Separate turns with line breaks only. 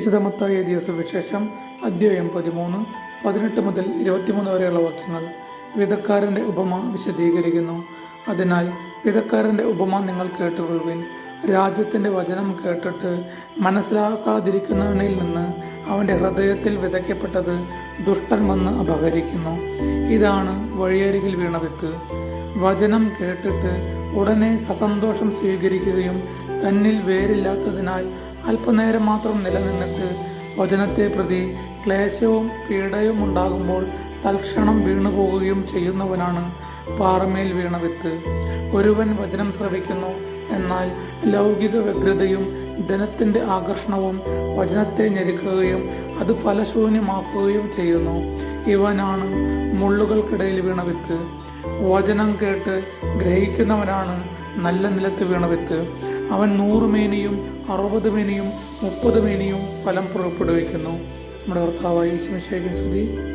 വിശദമത്തായ ദിവസവിശേഷം അധ്യായം പതിമൂന്ന് പതിനെട്ട് മുതൽ ഇരുപത്തിമൂന്ന് വരെയുള്ള വാക്യങ്ങൾ വിധക്കാരന്റെ ഉപമ വിശദീകരിക്കുന്നു. അതിനാൽ വിധക്കാരന്റെ ഉപമ നിങ്ങൾ കേട്ടുകൊള്ളുവിൻ. രാജ്യത്തിന്റെ വചനം കേട്ടിട്ട് മനസ്സിലാക്കാതിരിക്കുന്നവനിൽ നിന്ന് അവന്റെ ഹൃദയത്തിൽ വിതയ്ക്കപ്പെട്ടത് ദുഷ്ടൻ വന്ന് അപഹരിക്കുന്നു. ഇതാണ് വഴിയരികിൽ വീണ വിത്ത്. വചനം കേട്ടിട്ട് ഉടനെ സസന്തോഷം സ്വീകരിക്കുകയും തന്നിൽ വേരില്ലാത്തതിനാൽ അല്പനേരം മാത്രം നിലനിന്നിട്ട് വചനത്തെ പ്രതി ക്ലേശവും പീഡയും ഉണ്ടാകുമ്പോൾ തൽക്ഷണം വീണുപോകുകയും ചെയ്യുന്നവനാണ് പാറമേൽ വീണ വിത്ത്. ഒരുവൻ വചനം ശ്രവിക്കുന്നു എന്നാൽ ലൗകിക വ്യഗ്രതയും ധനത്തിന്റെ ആകർഷണവും വചനത്തെ ഞെരുക്കുകയും അത് ഫലശൂന്യമാക്കുകയും ചെയ്യുന്നു. ഇവനാണ് മുള്ളുകൾക്കിടയിൽ വീണ വിത്ത്. വചനം കേട്ട് ഗ്രഹിക്കുന്നവനാണ് നല്ല നിലത്ത് വീണ വിത്ത്. അവൻ നൂറ് മേനിയും അറുപത് മേനിയും മുപ്പത് മേനിയും ഫലം പുറപ്പെടുവിക്കുന്നു. നമ്മുടെ ഭർത്താവായി ശിവശേഖരൻ സ്തുതി.